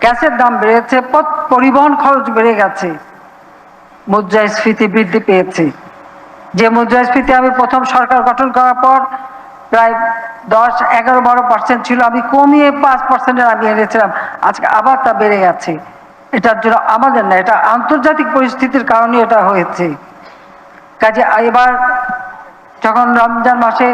গ্যাসের দাম বেড়েছে পথ পরিবহন খরচ বেড়ে গেছে। মুদ্রাস্ফীতি বৃদ্ধি পেয়েছে। যে মুদ্রাস্ফীতি আমি প্রথম সরকার গঠন করার পর প্রায় দশ, এগারো, বারো পার্সেন্ট ছিল, আমি কমিয়ে পাঁচ পার্সেন্টে আমি এনেছিলাম। আজকে আবার তা বেড়ে গেছে। এটার জন্য আমাদের না, এটা আন্তর্জাতিক পরিস্থিতির কারণে এটা হয়েছে। কাজে এবার যখন রমজান মাসে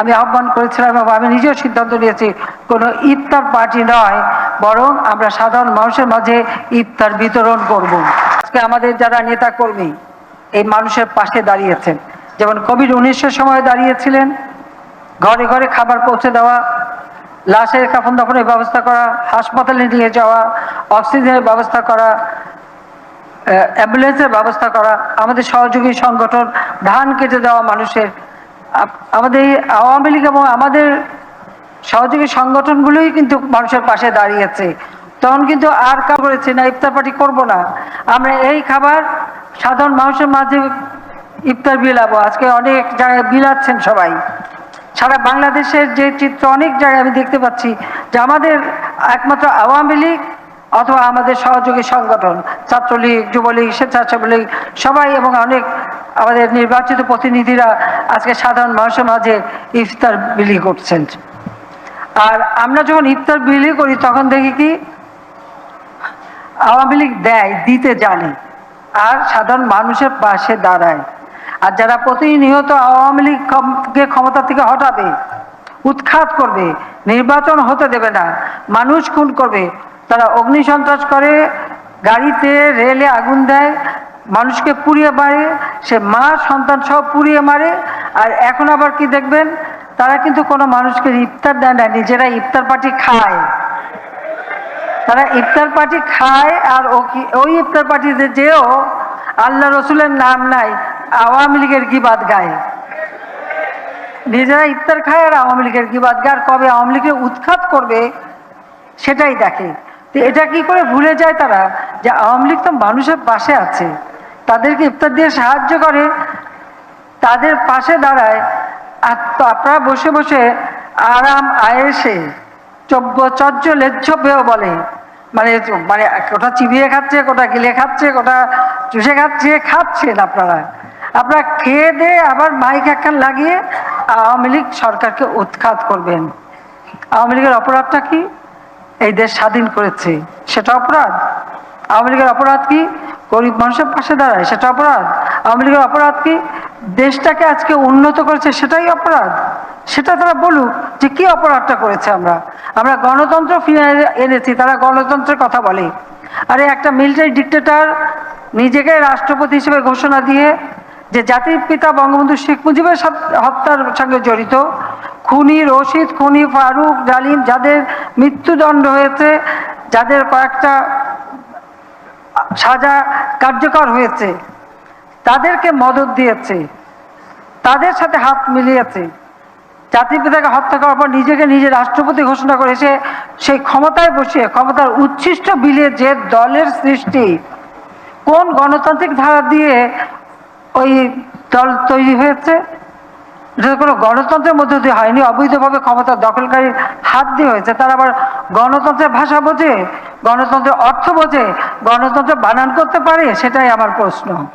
আমি আহ্বান করেছিলাম এবং আমি নিজেও সিদ্ধান্ত নিয়েছি, কোনো ইফতার পার্টি নয়, বরং আমরা সাধারণ মানুষের মাঝে ইফতার বিতরণ করব। আজকে আমাদের যারা নেতা কর্মী এই মানুষের পাশে দাঁড়িয়েছেন, যেমন কোভিড উনিশের সময় দাঁড়িয়েছিলেন, ঘরে ঘরে খাবার পৌঁছে দেওয়া, লাশের কাফন দাফনের ব্যবস্থা করা, হাসপাতালে নিয়ে যাওয়া, অক্সিজেনের ব্যবস্থা করা অ্যাম্বুলেন্সের ব্যবস্থা করা, আমাদের সহযোগী সংগঠন, ধান কেটে দেওয়া মানুষের আমাদের আওয়ামী লীগ এবং আমাদের সহযোগী সংগঠনগুলোই কিন্তু মানুষের পাশে দাঁড়িয়েছে। তখন কিন্তু আর কাজ করেছে না ইফতার পার্টি করব না। আমরা এই খাবার সাধারণ মানুষের মাঝে ইফতার বিলাবো আজকে অনেক জায়গায় বিলাচ্ছেন সবাই। সারা বাংলাদেশের যে চিত্র, অনেক জায়গায় আমি দেখতে পাচ্ছি যে আমাদের একমাত্র আওয়ামী লীগ অথবা আমাদের সহযোগী সংগঠন, ছাত্রলীগ, যুবলীগ, স্বেচ্ছাসেবক সবাই এবং অনেক আমাদের নির্বাচিত প্রতিনিধিরা আজকে সাধারণ মানুষের মাঝে ইফতার বিলি করছেন। আর আমরা যখন ইফতার বিলি করি, তখন দেখি কি? আওয়ামী লীগ দেয়, দিতে জানে। আর সাধারণ মানুষের পাশে দাঁড়ায়। আর যারা প্রতিনিয়ত আওয়ামী লীগকে ক্ষমতা থেকে হটাবে, উৎখাত করবে, নির্বাচন হতে দেবে না, মানুষ খুন করবে, তারা অগ্নিসন্ত্রাস করে, গাড়িতে, রেলে আগুন দেয় মানুষকে পুড়িয়ে মারে, সে মা সন্তান সহ পুড়িয়ে মারে, আর এখন আবার কি দেখবেন? তারা কিন্তু কোনো মানুষকে ইফতার দেয় না, নিজেরা ইফতার পার্টি খায়। তারা ইফতার পার্টি খায়, আর ওই ইফতার পার্টিতে যেও আল্লাহ রসুলের নাম নাই, আওয়ামী লীগের গিবাদ গায়। নিজেরা ইফতার খায় আর আওয়ামী লীগের গিবাদ গায় কবে আওয়ামী লীগের উৎখাত করবে সেটাই দেখে। তো এটা কি করে ভুলে যায় তারা? যে আওয়ামী লীগ তো মানুষের পাশে আছে। তাদেরকে ইফতার দিয়ে সাহায্য করে, তাদের পাশে দাঁড়ায়, আর আপনারা বসে বসে আরাম আয়েসে চব্য চর্য লেজ্জ পেয়েও বলে। মানে মানে কোটা চিবিয়ে খাচ্ছে, কোটা গিলে খাচ্ছে, কোটা চুষে খাচ্ছে, খাচ্ছেন আপনারা। আপনারা খেয়ে দিয়ে আবার মাইক একখান লাগিয়ে আওয়ামী লীগ সরকারকে উৎখাত করবেন। আওয়ামী লীগের অপরাধটা কি? এই দেশ স্বাধীন করেছে। সেটা অপরাধ। আওয়ামী লীগের অপরাধ কি? গরিব মানুষের পাশে দাঁড়ায়, সেটা অপরাধ। আওয়ামী লীগের অপরাধ কি? দেশটাকে আজকে উন্নত করেছে, সেটাই অপরাধ। সেটা তারা বলুক যে কি অপরাধটা করেছে আমরা। আমরা গণতন্ত্র ফিরে এনেছি, তারা গণতন্ত্রের কথা বলে। আরে একটা মিলিটারি ডিক্টেটর নিজেকে রাষ্ট্রপতি হিসেবে ঘোষণা দিয়ে যে জাতির পিতা বঙ্গবন্ধু শেখ মুজিবের হত্যার সঙ্গে জড়িত, খুনি রশিদ, খুনি ফারুক, জালিম, যাদের মৃত্যুদণ্ড হয়েছে, যাদের কয়েকটা সাজা কার্যকর হয়েছে। তাদেরকে মদত দিয়েছে। তাদের সাথে হাত মিলিয়েছে। জাতির পিতাকে হত্যা করার পর নিজেকে নিজে রাষ্ট্রপতি ঘোষণা করে সে সেই ক্ষমতায় বসিয়ে, ক্ষমতার উচ্ছিষ্ট বিলিয়ে যে দলের সৃষ্টি, কোন গণতান্ত্রিক ধারা দিয়ে ওই দল তৈরি হয়েছে? এটা কোনো গণতন্ত্রের মধ্যে দিয়ে হয়নি, অবৈধভাবে ক্ষমতা দখলকারীর হাত দিয়ে হয়েছে, তারা আবার গণতন্ত্রের ভাষা বোঝে, গণতন্ত্রের অর্থ বোঝে, গণতন্ত্র বানান করতে পারে? সেটাই আমার প্রশ্ন।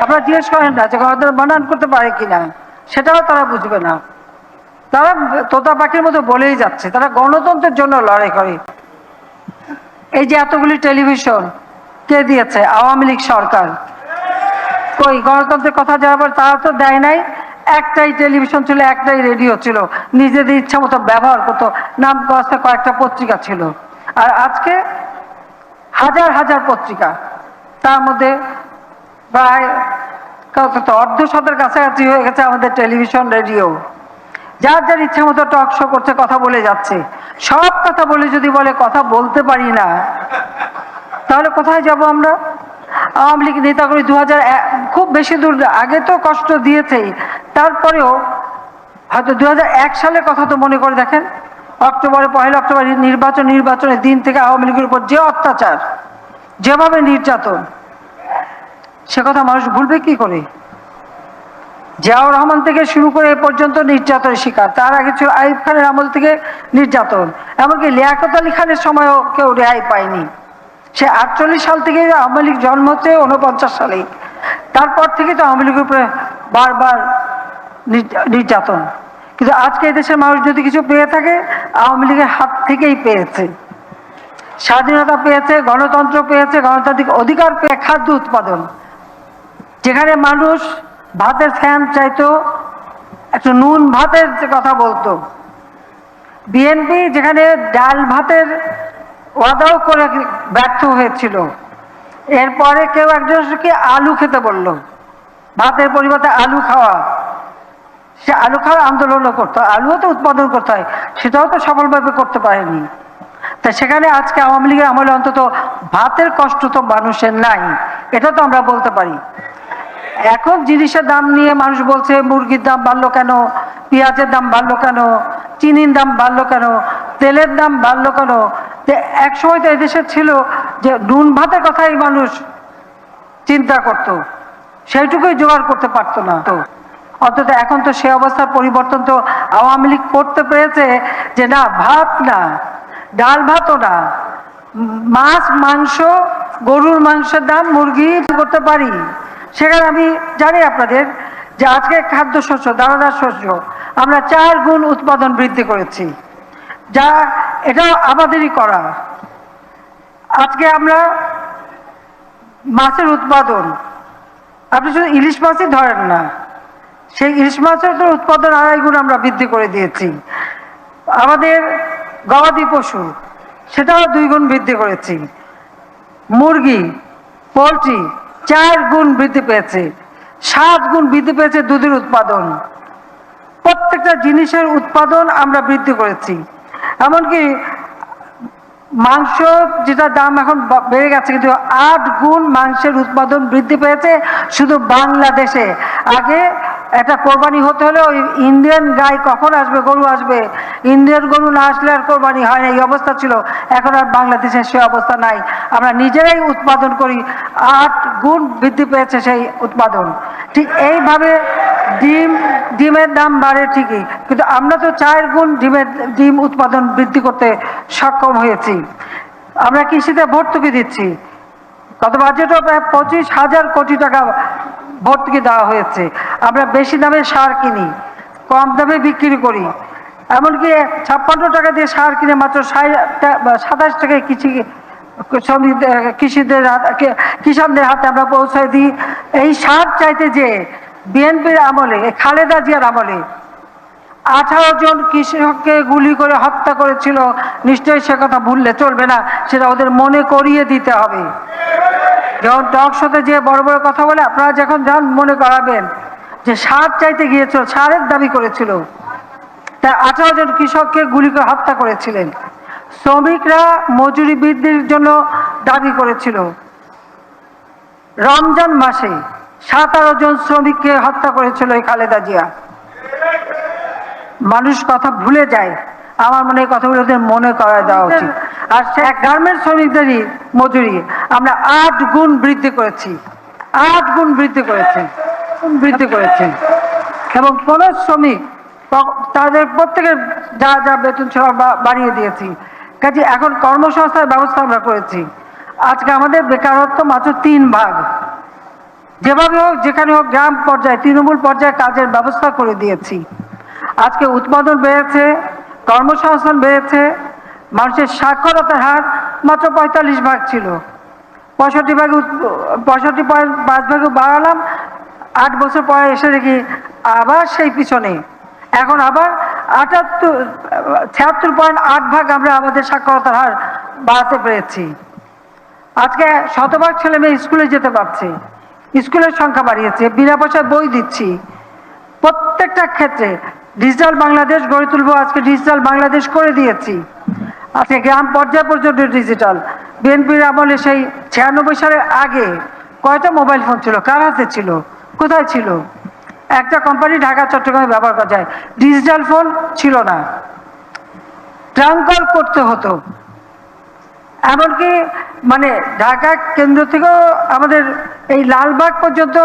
আপনারা জিজ্ঞেস করেন না যে গণতন্ত্র বানান করতে পারে কিনা। সেটাও তারা বুঝবে না। তারা তোতা পাখির মতো বলেই যাচ্ছে। তারা গণতন্ত্রের জন্য লড়াই করে। এই যে এতগুলি টেলিভিশন, কে দিয়েছে? আওয়ামী লীগ সরকার। কই, গণতন্ত্রের কথা যারা বলে তারা তো দেয় নাই। একটাই টেলিভিশন ছিল, একটাই রেডিও ছিল। নিজেদের ইচ্ছা মতো ব্যবহার করতো। নাম কস্তে কয়েকটা পত্রিকা ছিল। আর আজকে হাজার হাজার পত্রিকা। তার মধ্যে প্রায় অর্ধ শতের কাছাকাছি হয়ে গেছে আমাদের টেলিভিশন, রেডিও। যার যার ইচ্ছা মতো টক শো করছে, কথা বলে যাচ্ছে। সব কথা বলে যদি বলে, কথা বলতে পারি না, তাহলে কোথায় যাব আমরা? আওয়ামী লীগ নেতাগুলি দু হাজার খুব বেশি দূর, আগে তো কষ্ট দিয়েছেই। তারপরেও হয়তো দু সালের কথা তো মনে করে দেখেন অক্টোবরে পহেলা অক্টোবর নির্বাচন, নির্বাচনের দিন থেকে আওয়ামী লীগের উপর যে অত্যাচার, যেভাবে নির্যাতন, সে কথা মানুষ ভুলবে কি করে? জিয়াউর রহমান থেকে শুরু করে এ পর্যন্ত নির্যাতনের শিকার, তার আগে ছিল আইব খানের আমল থেকে নির্যাতন, এমনকি লিয়াকত আলী খানের সময়ও কেউ রেহাই পায়নি। সে আটচল্লিশ সাল থেকে আওয়ামী লীগ জন্ম হচ্ছে উনপঞ্চাশ সালে তারপর থেকে তো আওয়ামী লীগের উপরে বারবার নির্যাতন। কিন্তু আজকে দেশের মানুষ যদি কিছু পেয়ে থাকে, আওয়ামী লীগের হাত থেকেই পেয়েছে। স্বাধীনতা পেয়েছে, গণতন্ত্র পেয়েছে, গণতান্ত্রিক অধিকার পেয়ে খাদ্য উৎপাদন। যেখানে মানুষ ভাতের ফ্যান চাইতো, একটু নুন ভাতের কথা বলতো। বিএনপি যেখানে ডাল ভাতের ওয়াদাও করে ব্যর্থ হয়েছিল। এরপরে কেউ একজনকে আলু খেতে বলল? ভাতের পরিবর্তে আলু খাওয়া। সে আলু খাওয়ার আন্দোলনও করতো, আলুও তো উৎপাদন করতে হয়, সেটাও তো সফলভাবে করতে পারেনি। তা সেখানে আজকে আওয়ামী লীগের আমলে অন্তত ভাতের কষ্ট তো মানুষের নাই, এটা তো আমরা বলতে পারি। এখন জিনিসের দাম নিয়ে মানুষ বলছে, মুরগির দাম বাড়লো কেন, পেঁয়াজের দাম বাড়লো কেন, চিনির দাম বাড়লো কেন, তেলের দাম বাড়লো কেন? যে এক সময় তো এদেশে ছিল যে নুন ভাতের কথাই মানুষ চিন্তা করত, সেইটুকুই জোগাড় করতে পারতো না। তো অন্তত এখন তো সে অবস্থার পরিবর্তন তো আওয়ামী লীগ করতে পেরেছে যে না, ভাত না, ডাল ভাতও না। মাছ, মাংস, গরুর মাংসের দাম মুরগি করতে পারি। সেখানে আমি জানি আপনাদের যে আজকে খাদ্যশস্য দানাদার শস্য, আমরা চার গুণ উৎপাদন বৃদ্ধি করেছি। যা, এটা আমাদেরই করা। আজকে আমরা মাছের উৎপাদন, আপনি শুধু ইলিশ মাছই ধরেন না সেই ইলিশ মাছের উৎপাদন আড়াই গুণ আমরা বৃদ্ধি করে দিয়েছি। আমাদের গবাদি পশু, সেটাও দুই গুণ বৃদ্ধি করেছি। মুরগি, পোলট্রি চার গুণ বৃদ্ধি পেয়েছে। সাত গুণ বৃদ্ধি পেয়েছে দুধের উৎপাদন। প্রত্যেকটা জিনিসের উৎপাদন আমরা বৃদ্ধি করেছি। এমনকি মাংস যেটা দাম এখন বেড়ে গেছে, কিন্তু আট গুণ মাংসের উৎপাদন বৃদ্ধি পেয়েছে শুধু বাংলাদেশে। আগে একটা কোরবানি হতে হলে ওই ইন্ডিয়ান গাই কখন আসবে? গরু আসবে। ইন্ডিয়ান গরু না আসলে আর কোরবানি হয় না, এই অবস্থা ছিল। এখন আর বাংলাদেশে সে অবস্থা নাই। আমরা নিজেরাই উৎপাদন করি। আট গুণ বৃদ্ধি পেয়েছে সেই উৎপাদন। ঠিক এইভাবে ডিম, ডিমের দাম বাড়ে ঠিকই। কিন্তু আমরা তো চার গুণ ডিমের, ডিম উৎপাদন বৃদ্ধি করতে সক্ষম হয়েছি। আমরা কৃষিতে ভর্তুকি দিচ্ছি। গত বাজেটও প্রায় পঁচিশ হাজার কোটি টাকা ভর্তুকি দেওয়া হয়েছে। আমরা বেশি দামে সার কিনি, কম দামে বিক্রি করি। এমনকি ছাপ্পান্ন টাকা দিয়ে সার কিনে মাত্র সাতাশ টাকায় কৃষি কৃষিদের হাত- কে- কিষানদের হাতে আমরা পৌঁছায় দিই। এই সার চাইতে যে বিএনপির আমলে খালেদা জিয়ার আমলে আঠারো জন কৃষককে গুলি করে হত্যা করেছিল, নিশ্চয়ই সে কথা ভুললে চলবে না, সেটা ওদের মনে করিয়ে দিতে হবে। যখন টক শোতে যে বড় বড় কথা বলে, আপনারা যখন যান, মনে করাবেন যে সার চাইতে গিয়েছিল, সারের দাবি করেছিল। তা আঠারো জন কৃষককে গুলি করে হত্যা করেছিলেন। শ্রমিকরা মজুরি বৃদ্ধির জন্য দাবি করেছিল। রমজান মাসে সাতারো জন শ্রমিককে হত্যা করেছিল এই খালেদা জিয়া। মানুষ কথা ভুলে যায়। আমার মনে এই কথাগুলো মনে করায় দেওয়া উচিত। আর সে এক গার্মেন্ট শ্রমিকদেরই মজুরি। আমরা আট গুণ বৃদ্ধি করেছি। আট গুণ বৃদ্ধি করেছি। বৃদ্ধি করেছি। এবং কোন শ্রমিক তাদের প্রত্যেকের যা যা বেতন ছিল বা- বাড়িয়ে দিয়েছি। কাজে এখন কর্মসংস্থার ব্যবস্থা আমরা করেছি। আজকে আমাদের বেকারত্ব মাত্র তিন ভাগ। যেভাবে হোক, যেখানে হোক, গ্রাম পর্যায়ে, তৃণমূল পর্যায়ে কাজের ব্যবস্থা করে দিয়েছি। আজকে উৎপাদন বেড়েছে, কর্মসংস্থান বেড়েছে মানুষের সাক্ষরতার হার মাত্র পঁয়তাল্লিশ ভাগ ছিল। পঁয়ষট্টি ভাগে পঁয়ষট্টি পয়েন্ট পাঁচ ভাগে বাড়ালাম, আট বছর পরে এসে দেখি আবার সেই পিছনে। এখন আবার আটাত্তর, ছিয়াত্তর পয়েন্ট আট ভাগ আমরা আমাদের সাক্ষরতার হার বাড়াতে পেরেছি। আজকে শতভাগ ছেলে মেয়ে স্কুলে যেতে পারছে। স্কুলের সংখ্যা বাড়িয়েছে, বিনা পয়সায় বই দিচ্ছি। প্রত্যেকটা ক্ষেত্রে ডিজিটাল বাংলাদেশ গড়ে তুলবো, আজকে ডিজিটাল বাংলাদেশ করে দিয়েছি। আজকে গ্রাম পর্যায় পর্যন্ত ডিজিটাল বিএনপির আমলে সেই ছিয়ানব্বই সালের আগে কয়টা মোবাইল ফোন ছিল? কার হাতে ছিল? কোথায় ছিল? একটা কোম্পানি ঢাকা, চট্টগ্রামে ব্যবহার করা যায়। ডিজিটাল ফোন ছিল না। ট্রাঙ্ক কল করতে হতো। এমনকি মানে ঢাকা কেন্দ্র থেকেও আমাদের এই লালবাগ পর্যন্ত